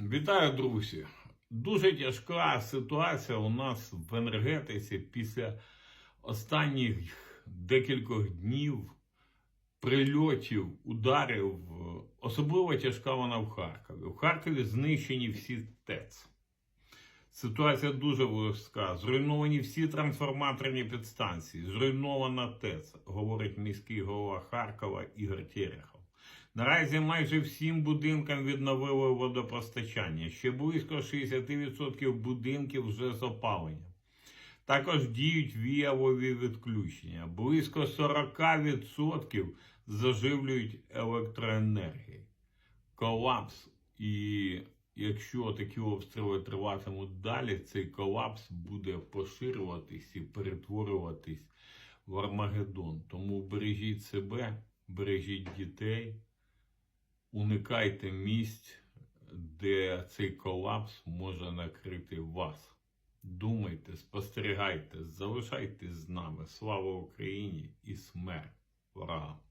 Вітаю, друзі! Дуже тяжка ситуація у нас в енергетиці після останніх декількох днів прильотів, ударів. Особливо тяжка вона в Харкові. В Харкові знищені всі ТЕЦ. Ситуація дуже важка. Зруйновані всі трансформаторні підстанції, зруйнована ТЕЦ, говорить міський голова Харкова Ігор Терехов. Наразі майже всім будинкам відновили водопостачання. Ще близько 60% будинків вже з опаленням. Також діють віялові відключення. Близько 40% заживлюють електроенергією. Колапс. І якщо такі обстріли триватимуть далі, цей колапс буде поширюватись і перетворюватись в Армагеддон. Тому бережіть себе, бережіть дітей. Уникайте місць, де цей колапс може накрити вас. Думайте, спостерігайте, залишайтесь з нами. Слава Україні і смерть ворогам!